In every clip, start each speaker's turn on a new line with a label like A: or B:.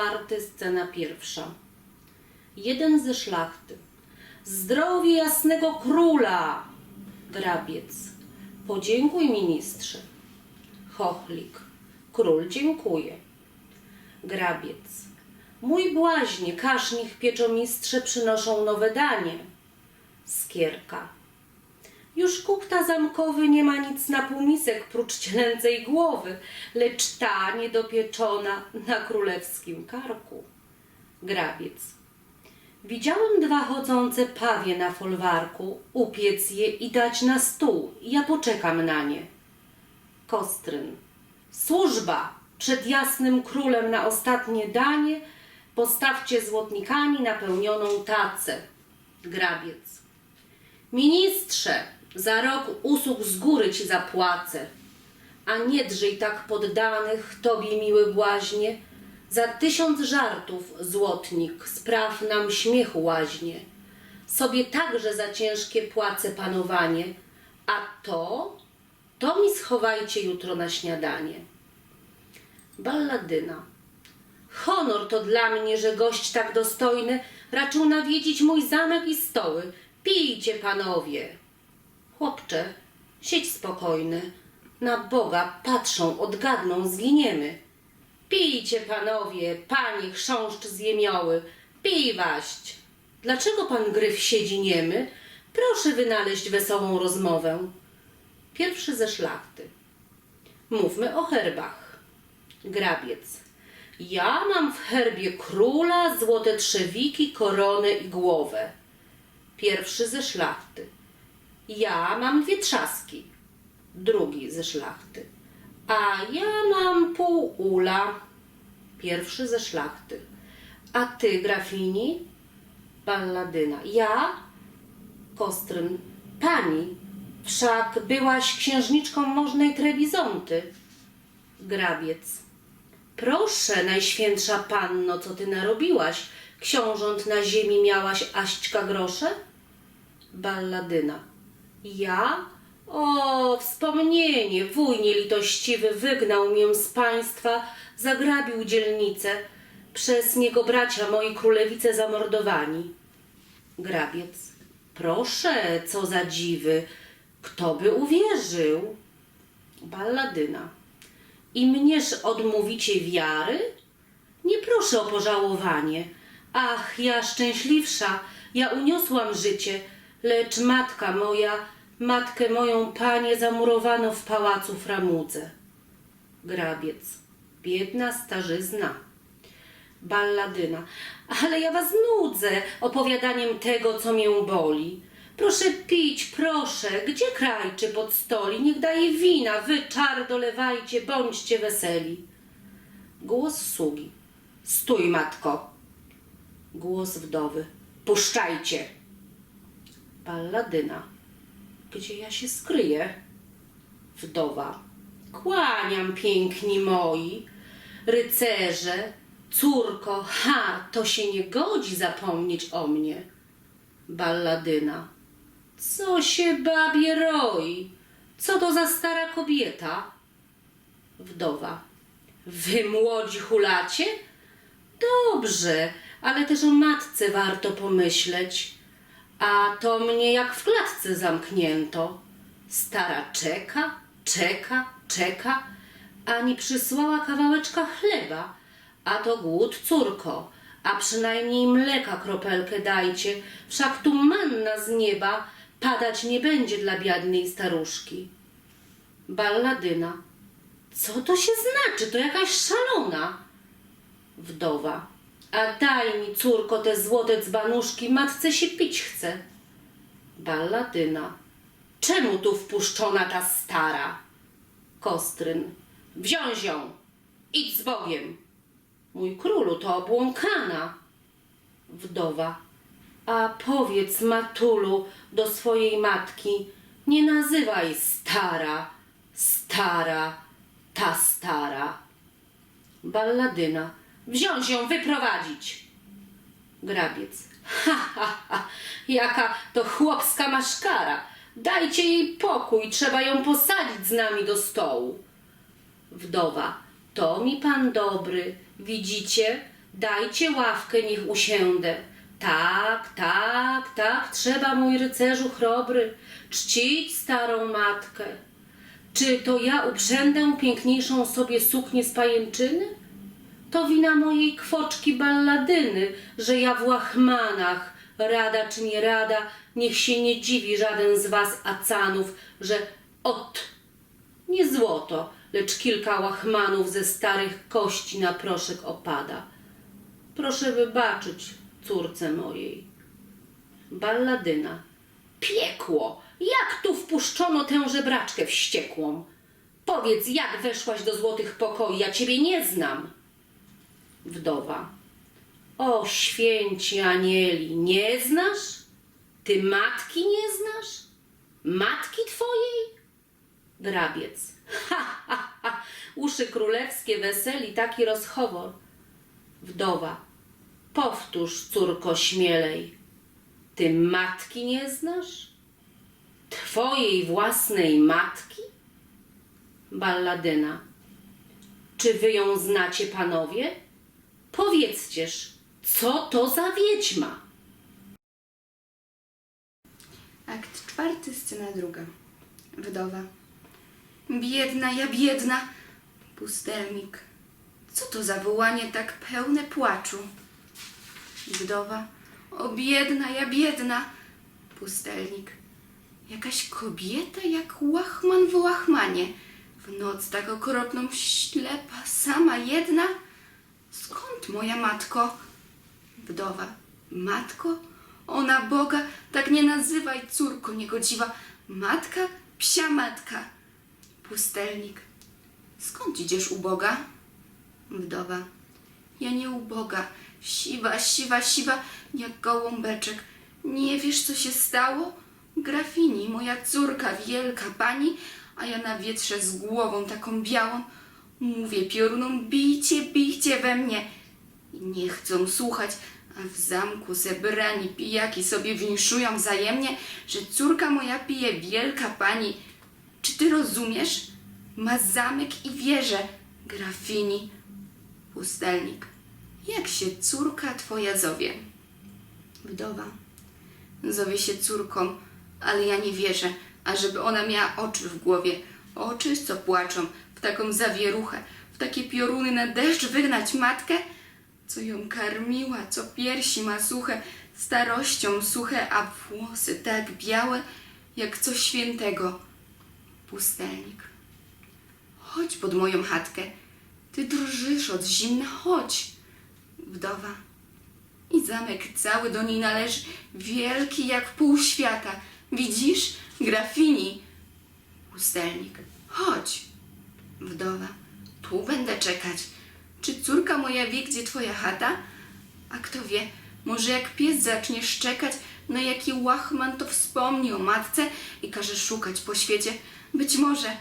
A: czwarty, scena pierwsza. Jeden ze szlachty. Zdrowie jasnego króla! Grabiec. Podziękuj ministrze. Chochlik. Król dziękuję. Grabiec. Mój błaźnie, każ niech pieczomistrze przynoszą nowe danie. Skierka. Już kupta zamkowy nie ma nic na półmisek prócz cielęcej głowy, lecz ta niedopieczona na królewskim karku. Grabiec. Widziałem dwa chodzące pawie na folwarku, upiec je i dać na stół, ja poczekam na nie. Kostryn. Służba! Przed jasnym królem na ostatnie danie postawcie złotnikami napełnioną tacę. Grabiec. Ministrze, za rok usług z góry ci zapłacę. A nie drżyj tak poddanych, tobie miły błaźnie. Za tysiąc żartów, złotnik, spraw nam śmiechu łaźnie. Sobie także za ciężkie płacę panowanie, a to, to mi schowajcie jutro na śniadanie. Balladyna. Honor to dla mnie, że gość tak dostojny raczył nawiedzić mój zamek i stoły. Pijcie, panowie. Chłopcze, siedź spokojny. Na Boga patrzą, odgadną, zginiemy. Pijcie, panowie, panie chrząszcz zjemioły. Pij waść. Dlaczego pan gryf siedzi niemy? Proszę wynaleźć wesołą rozmowę. Pierwszy ze szlachty. Mówmy o herbach. Grabiec. Ja mam w herbie króla, złote trzewiki, koronę i głowę. Pierwszy ze szlachty. Ja mam dwie trzaski. Drugi ze szlachty. A ja mam pół ula. Pierwszy ze szlachty. A ty, grafini? Balladyna. Ja? Kostryn. Pani, wszak byłaś księżniczką możnej Trebizonty. Grabiec. Proszę, najświętsza panno, co ty narobiłaś? Książąt na ziemi miałaś aśćka grosze? Balladyna. Ja? O, wspomnienie, wuj nielitościwy wygnał mię z państwa, zagrabił dzielnicę, przez niego bracia moi królewice zamordowani. Grabiec. Proszę, co za dziwy, kto by uwierzył? Balladyna. I mnież odmówicie wiary? Nie proszę o pożałowanie. Ach, ja szczęśliwsza, ja uniosłam życie, lecz matka moja, matkę moją, panie, zamurowano w pałacu w Ramudze. Grabiec. Biedna starzyzna. Balladyna. Ale ja was nudzę opowiadaniem tego, co mię boli. Proszę pić, proszę, gdzie krajczy pod stoli? Niech daje wina, wy czar dolewajcie, bądźcie weseli. Głos sługi. Stój, matko. Głos wdowy. Puszczajcie. Balladyna. Gdzie ja się skryję? Wdowa. Kłaniam, piękni moi, rycerze, córko, ha, to się nie godzi zapomnieć o mnie. Balladyna. Co się babie roi? Co to za stara kobieta? Wdowa. Wy młodzi hulacie? Dobrze, ale też o matce warto pomyśleć. A to mnie jak w klatce zamknięto. Stara czeka, czeka, czeka, ani przysłała kawałeczka chleba. A to głód, córko, a przynajmniej mleka kropelkę dajcie, wszak tu manna z nieba padać nie będzie dla biednej staruszki. Balladyna. Co to się znaczy? To jakaś szalona. Wdowa. A daj mi, córko, te złote dzbanuszki, matce się pić chce. Balladyna. Czemu tu wpuszczona ta stara? Kostryn. Wziąć ją. Idź z Bogiem. Mój królu, to obłąkana. Wdowa. A powiedz, matulu, do swojej matki, nie nazywaj stara, stara, ta stara. Balladyna. Wziąć ją, wyprowadzić. Grabiec. Ha, ha, ha, jaka to chłopska maszkara. Dajcie jej pokój, trzeba ją posadzić z nami do stołu. Wdowa. To mi pan dobry, widzicie? Dajcie ławkę, niech usiędę. Tak, tak, tak, trzeba, mój rycerzu chrobry, czcić starą matkę. Czy to ja uprzędę piękniejszą sobie suknię z pajęczyny? To wina mojej kwoczki balladyny, że ja w łachmanach, rada czy nie rada, niech się nie dziwi żaden z was acanów, że ot, nie złoto, lecz kilka łachmanów ze starych kości na proszek opada. Proszę wybaczyć córce mojej. Balladyna. Piekło! Jak tu wpuszczono tę żebraczkę wściekłą? Powiedz, jak weszłaś do złotych pokoi, ja ciebie nie znam. Wdowa. O, święci anieli, nie znasz? Ty matki nie znasz? Matki twojej? Grabiec. Ha, ha, ha. Uszy królewskie weseli taki rozchowor. Wdowa. Powtórz, córko, śmielej. Ty matki nie znasz? Twojej własnej matki? Balladyna. Czy wy ją znacie, panowie? Powiedzcież, co to za wiedźma?
B: Akt czwarty, scena druga. Wdowa. Biedna, ja biedna. Pustelnik. Co to za wołanie tak pełne płaczu? Wdowa. O biedna, ja biedna. Pustelnik. Jakaś kobieta jak łachman w łachmanie. W noc tak okropną ślepa, sama jedna. Skąd moja matko? Wdowa. Matko? Ona Boga, tak nie nazywaj, córko niegodziwa. Matka, psia matka. Pustelnik. Skąd idziesz u Boga? Wdowa. Ja nie u Boga. Siwa, siwa, siwa, jak gołąbeczek. Nie wiesz, co się stało? Grafini, moja córka, wielka pani, a ja na wietrze z głową taką białą. Mówię piorunom, bijcie, bijcie we mnie. Nie chcą słuchać, a w zamku zebrani pijaki sobie winszują wzajemnie, że córka moja pije wielka pani. Czy ty rozumiesz? Ma zamek i wieżę, grafini. Pustelnik. Jak się córka twoja zowie? Wdowa. Zowie się córką, ale ja nie wierzę, ażeby ona miała oczy w głowie. Oczy, co płaczą, w taką zawieruchę, w takie pioruny na deszcz wygnać matkę, co ją karmiła, co piersi ma suche, starością suche, a włosy tak białe, jak coś świętego. Pustelnik. Chodź pod moją chatkę. Ty drżysz od zimna, chodź. Wdowa. I zamek cały do niej należy, wielki jak pół świata. Widzisz? Grafini. Pustelnik. Chodź. Wdowa. Tu będę czekać. Czy córka moja wie, gdzie twoja chata? A kto wie, może jak pies zacznie szczekać, no jaki łachman to wspomni o matce i każe szukać po świecie. Być może,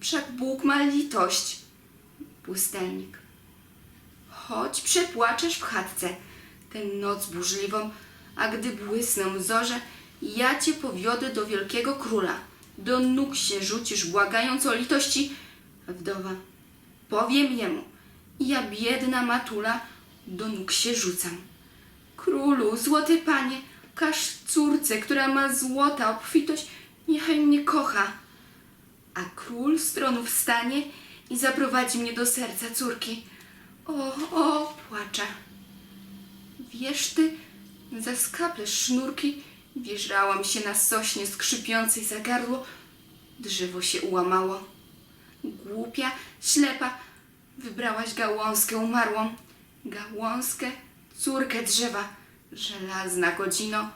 B: wszak Bóg ma litość. Pustelnik. Choć przepłaczesz w chatce tę noc burzliwą, a gdy błysną zorze, ja cię powiodę do wielkiego króla. Do nóg się rzucisz, błagając o litości. Wdowa. Powiem jemu. Ja biedna matula do nóg się rzucam. Królu, złoty panie, każ córce, która ma złota obfitość, niechaj mnie kocha. A król z tronu wstanie i zaprowadzi mnie do serca córki. O, o, płacze. Wiesz ty, za skaple sznurki wjeżdżałam się na sośnie skrzypiącej za gardło, drzewo się ułamało. Głupia, ślepa, wybrałaś gałązkę umarłą. Gałązkę, córkę drzewa, żelazna godzino.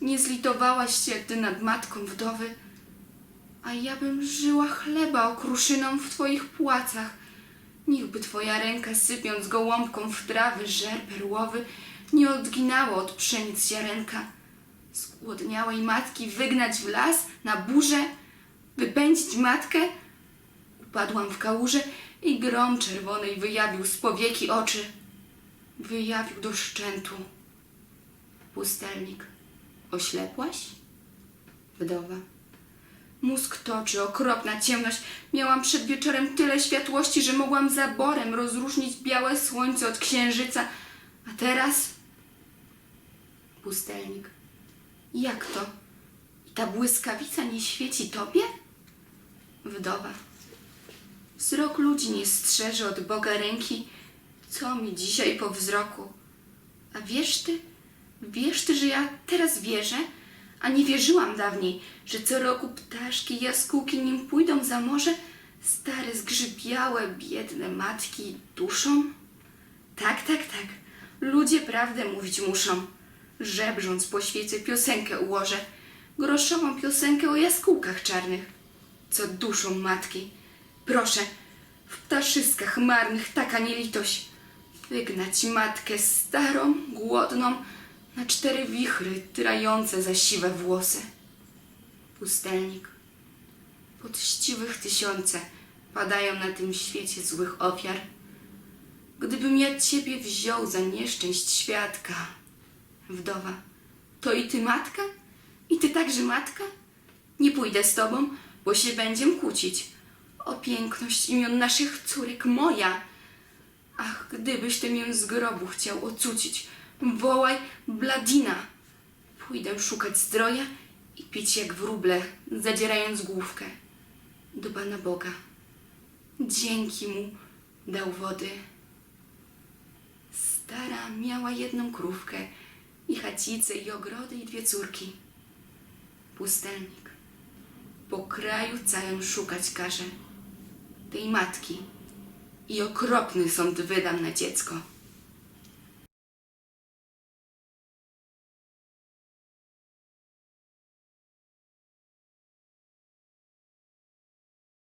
B: Nie zlitowałaś się ty nad matką wdowy, a ja bym żyła chleba okruszyną w twoich płacach. Niechby twoja ręka sypiąc gołąbką w trawy żer perłowy nie odginała od pszenic ziarenka. Zgłodniałej matki wygnać w las na burzę, wypędzić matkę? Upadłam w kałużę i grom czerwonej wyjawił z powieki oczy. Wyjawił do szczętu. Pustelnik. Oślepłaś? Wdowa. Mózg toczy, okropna ciemność. Miałam przed wieczorem tyle światłości, że mogłam zaborem rozróżnić białe słońce od księżyca, teraz? Pustelnik. Jak to? I ta błyskawica nie świeci tobie? Wdowa. Wzrok ludzi nie strzeże od Boga ręki. Co mi dzisiaj po wzroku? A wiesz ty, wiesz ty, że ja teraz wierzę, a nie wierzyłam dawniej, że co roku ptaszki jaskółki nim pójdą za morze, stare, zgrzybiałe, biedne matki duszą? Tak, tak, tak. Ludzie prawdę mówić muszą. Żebrząc po świecie piosenkę ułożę. Groszową piosenkę o jaskółkach czarnych. Co duszą matki. Proszę, w ptaszyskach marnych taka nielitość. Wygnać matkę starą, głodną, na cztery wichry trające za siwe włosy. Pustelnik. Poczciwych tysiące padają na tym świecie złych ofiar. Gdybym ja ciebie wziął za nieszczęść świadka, wdowa, to i ty matka? I ty także matka? Nie pójdę z tobą, bo się będziem kłócić. O piękność imion naszych córek moja. Ach, gdybyś ty mię z grobu chciał ocucić, wołaj Bladina. Pójdę szukać zdroja i pić jak wróble, zadzierając główkę. Do Pana Boga. Dzięki mu dał wody. Stara miała jedną krówkę i chacicę i ogrody i dwie córki. Pustelnik po kraju całym szukać każe tej matki i okropny sąd wydam na dziecko.